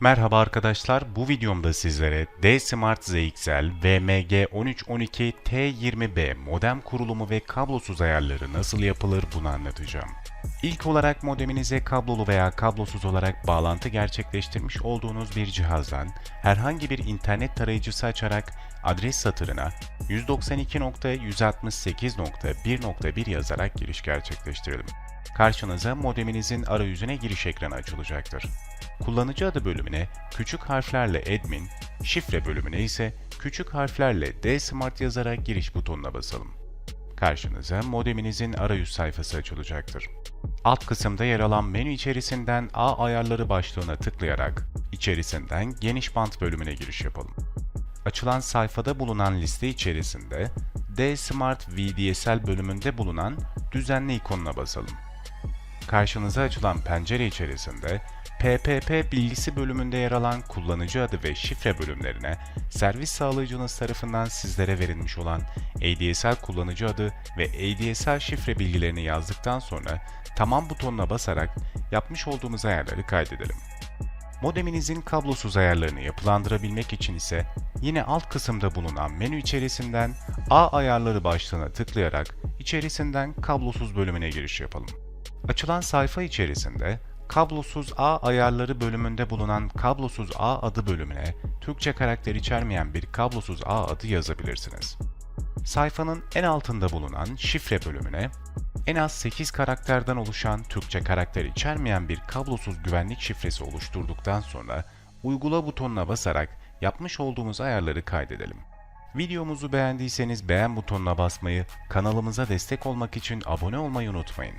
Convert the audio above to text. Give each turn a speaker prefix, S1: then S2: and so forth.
S1: Merhaba arkadaşlar, bu videomda sizlere D-Smart ZXL VMG1312 T20B modem kurulumu ve kablosuz ayarları nasıl yapılır bunu anlatacağım. İlk olarak modeminize kablolu veya kablosuz olarak bağlantı gerçekleştirmiş olduğunuz bir cihazdan herhangi bir internet tarayıcısı açarak adres satırına 192.168.1.1 yazarak giriş gerçekleştirelim. Karşınıza modeminizin arayüzüne giriş ekranı açılacaktır. Kullanıcı adı bölümüne küçük harflerle admin, şifre bölümüne ise küçük harflerle dsmart yazarak giriş butonuna basalım. Karşınıza modeminizin arayüz sayfası açılacaktır. Alt kısımda yer alan menü içerisinden A ayarları başlığına tıklayarak içerisinden geniş bant bölümüne giriş yapalım. Açılan sayfada bulunan liste içerisinde D-Smart VDSL bölümünde bulunan düzenli ikonuna basalım. Karşınıza açılan pencere içerisinde PPP bilgisi bölümünde yer alan kullanıcı adı ve şifre bölümlerine servis sağlayıcınız tarafından sizlere verilmiş olan ADSL kullanıcı adı ve ADSL şifre bilgilerini yazdıktan sonra tamam butonuna basarak yapmış olduğumuz ayarları kaydedelim. Modeminizin kablosuz ayarlarını yapılandırabilmek için ise yine alt kısımda bulunan menü içerisinden A ayarları başlığına tıklayarak içerisinden kablosuz bölümüne giriş yapalım. Açılan sayfa içerisinde Kablosuz A ayarları bölümünde bulunan Kablosuz A adı bölümüne Türkçe karakter içermeyen bir kablosuz A adı yazabilirsiniz. Sayfanın en altında bulunan şifre bölümüne en az 8 karakterden oluşan Türkçe karakter içermeyen bir kablosuz güvenlik şifresi oluşturduktan sonra uygula butonuna basarak yapmış olduğumuz ayarları kaydedelim. Videomuzu beğendiyseniz beğen butonuna basmayı, kanalımıza destek olmak için abone olmayı unutmayın.